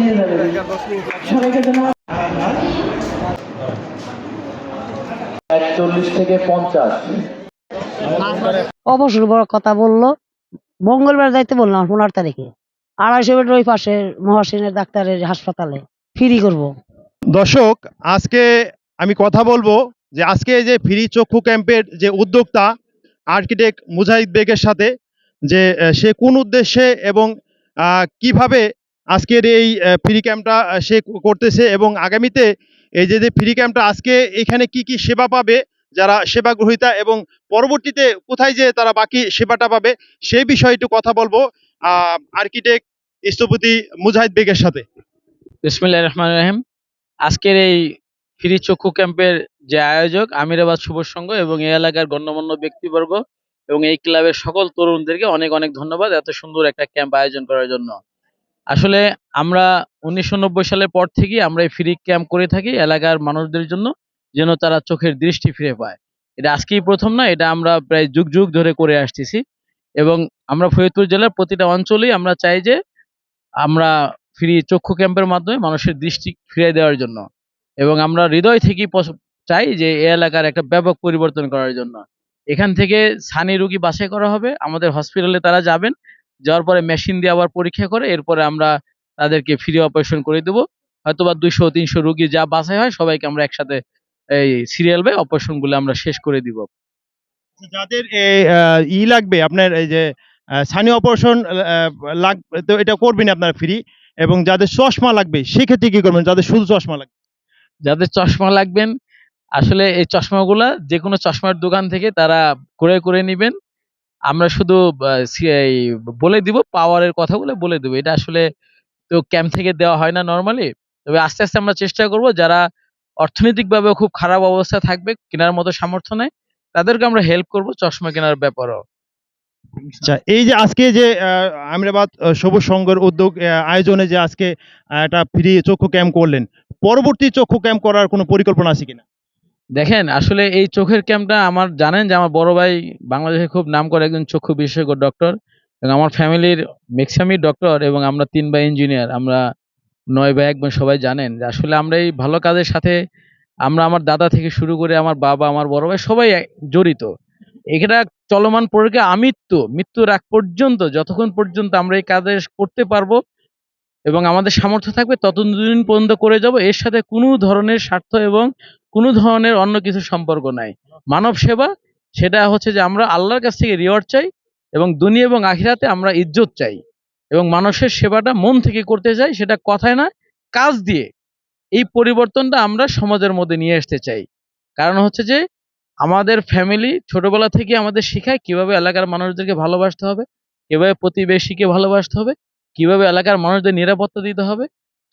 নিয়ে যাবেন সবাইকে ধন্যবাদ। একচল্লিশ থেকে পঞ্চাশ। অবসর বড় কথা বলল। মঙ্গলবার যাইতে বললাম পনেরো তারিখে। আড়াইশো বেড ওই পাশে মহাসিনের ডাক্তারের হাসপাতালে। ফ্রি করব। দর্শক আজকে আমি কথা বলব যে আজকে যে ফ্রি চক্ষু ক্যাম্পের যে উদ্যোক্তা আর্কিটেক্ট মুজাহিদ বেগের সাথে যে সে কোন উদ্দেশ্যে এবং আহ, কীভাবে আজকের এই ফ্রি ক্যাম্পটা সে করতেছে এবং আগামীতে এই যে যে ফ্রি ক্যাম্পটা আজকে এখানে কি কি সেবা পাবে, যারা সেবা গ্রহীতা এবং পরবর্তীতে কোথায় যে তারা বাকি সেবাটা পাবে সেই বিষয়ে একটু কথা বলব আর্কিটেক্ট স্থপতি মুজাহিদ বেগের সাথে। বিসমিল্লাহ রহমান রহিম। আজকের এই ফ্রি চক্ষু ক্যাম্পের যে আয়োজক আমিরাবাদ শুভ সংঘ এবং এই এলাকার গণ্যমান্য ব্যক্তিবর্গ এবং এই ক্লাবের সকল তরুণদেরকে অনেক অনেক ধন্যবাদ এত সুন্দর একটা ক্যাম্প আয়োজন করার জন্য। আসলে আমরা উনিশশো নব্বই সালের পর থেকেই আমরা এই ফ্রি ক্যাম্প করে থাকি এলাকার মানুষদের জন্য, যেন তারা চোখের দৃষ্টি ফিরে পায়। এটা আজকেই প্রথম না, এটা আমরা প্রায় যুগ যুগ ধরে করে আসতেছি। এবং আমরা ফরিদপুর জেলার প্রতিটা অঞ্চলেই আমরা চাই যে আমরা ফ্রি চক্ষু ক্যাম্পের মাধ্যমে মানুষের দৃষ্টি ফিরিয়ে দেওয়ার জন্য। এবং আমরা হৃদয় থেকেই চাই যে এই এলাকার একটা ব্যাপক পরিবর্তন করার জন্য। এখান থেকে সানি রুগী বাছাই করা হবে, আমাদের হসপিটালে তারা যাবেন। যাওয়ার পরে মেশিন দিয়ে আবার পরীক্ষা করে এরপরে আমরা তাদেরকে ফ্রি অপারেশন করে দেবো। হয়তো বা দুইশো তিনশো রুগী যা বাছাই হয় সবাইকে আমরা একসাথে এই সিরিয়াল বাই অপারেশনগুলো আমরা শেষ করে দিব। যাদের ই লাগবে আপনার এই যে স্থানীয় অপারেশন লাগবে তো এটা করবেন আপনার ফ্রি এবং যাদের চশমা লাগবে সেক্ষেত্রে কি করবেন? যাদের শুধু চশমা লাগবে। যাদের চশমা লাগবেন আসলে এই চশমাগুলা যে কোনো চশমার দোকান থেকে তারা ক্রয় করে নেবেন। আমরা শুধু বলে দিব পাওয়ারের কথা বলে দেবো। এটা আসলে তো ক্যাম্প থেকে দেওয়া হয় না নর্মালি তবে আস্তে আস্তে আমরা চেষ্টা করব যারা অর্থনৈতিকভাবে খুব খারাপ অবস্থা থাকবে, কেনার মতো সামর্থ্য নেই, তাদেরকে আমরা হেল্প করব চশমা কেনার ব্যাপারেও। আচ্ছা এই যে আজকে যে আমিরাবাদ সবুজ সংঘের উদ্যোগ আয়োজনে যে আজকে একটা ফ্রি চক্ষু ক্যাম্প করলেন, পরবর্তী চক্ষু ক্যাম্প করার কোনো পরিকল্পনা আছে কিনা? দেখেন, আসলে এই চোখের ক্যাম্পটা আমার, জানেন যে আমার বড় ভাই বাংলাদেশে খুব নাম করে একজন চক্ষু বিশেষজ্ঞ ডক্টর এবং আমার ফ্যামিলির ম্যাক্সিমামই ডক্টর এবং আমরা তিন ভাই ইঞ্জিনিয়ার আমরা নয় ভাই একবার সবাই জানেন যে আসলে আমরা এই ভালো কাজের সাথে আমরা আমার দাদা থেকে শুরু করে আমার বাবা, আমার বড় ভাই সবাই জড়িত। এটা চলমান প্রক্রিয়া আমৃত্যু, মৃত্যুর আগ পর্যন্ত, যতক্ষণ পর্যন্ত আমরা এই কাজে করতে পারব এবং আমাদের সামর্থ্য থাকবে, ততদিন পর্যন্ত করে যাব। এর সাথে কোনো ধরনের স্বার্থ এবং কোনো ধরনের অন্য কিছু সম্পর্ক নাই। মানব সেবা, সেটা হচ্ছে যে আমরা আল্লাহর কাছ থেকে রিওয়ার্ড চাই এবং দুনিয়া এবং আখিরাতে আমরা ইজ্জত চাই এবং মানুষের সেবাটা মন থেকে করতে চাই, সেটা কথায় না কাজ দিয়ে এই পরিবর্তনটা আমরা সমাজের মধ্যে নিয়ে আসতে চাই। কারণ হচ্ছে যে আমাদের ফ্যামিলি ছোটবেলা থেকে আমাদের শেখায় কীভাবে এলাকার মানুষদেরকে ভালোবাসতে হবে, কীভাবে প্রতিবেশীকে ভালোবাসতে হবে, কীভাবে এলাকার মানুষদের নিরাপত্তা দিতে হবে,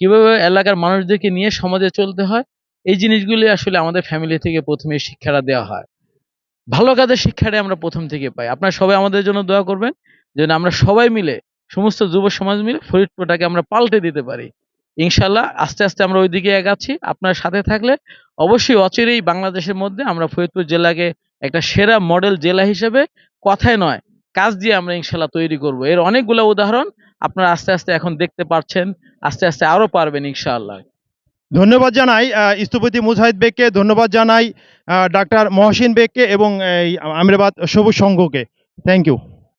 কীভাবে এলাকার মানুষদেরকে নিয়ে সমাজে চলতে হয় এই জিনিসগুলি আসলে আমাদের ফ্যামিলি থেকে প্রথমে শিক্ষাটা দেওয়া হয়। ভালো কাজের শিক্ষাটা আমরা প্রথম থেকে পাই। আপনারা সবাই আমাদের জন্য দোয়া করবেন, যেন আমরা সবাই মিলে, সমস্ত যুব সমাজ মিলে ফরিদপুরটাকে আমরা পাল্টে দিতে পারি। ইনশাল্লাহ আস্তে আস্তে আমরা ওই দিকে এগাচ্ছি। আপনার সাথে থাকলে অবশ্যই অচিরেই বাংলাদেশের মধ্যে আমরা ফরিদপুর জেলাকে একটা সেরা মডেল জেলা হিসেবে, কথায় নয়, কাজ দিয়ে আমরা ইনশাল্লাহ তৈরি করব। এর অনেকগুলো উদাহরণ আপনারা আস্তে আস্তে এখন দেখতে পাচ্ছেন আস্তে আস্তে আরও পারবেন ইনশাআল্লাহ। ধন্যবাদ জানাই স্থপতি মুজাহিদ বেগকে, ধন্যবাদ জানাই ডাক্তার মহসিন বেগকে এবং আমিরাবাদ সবুজ সংঘকে। Thank you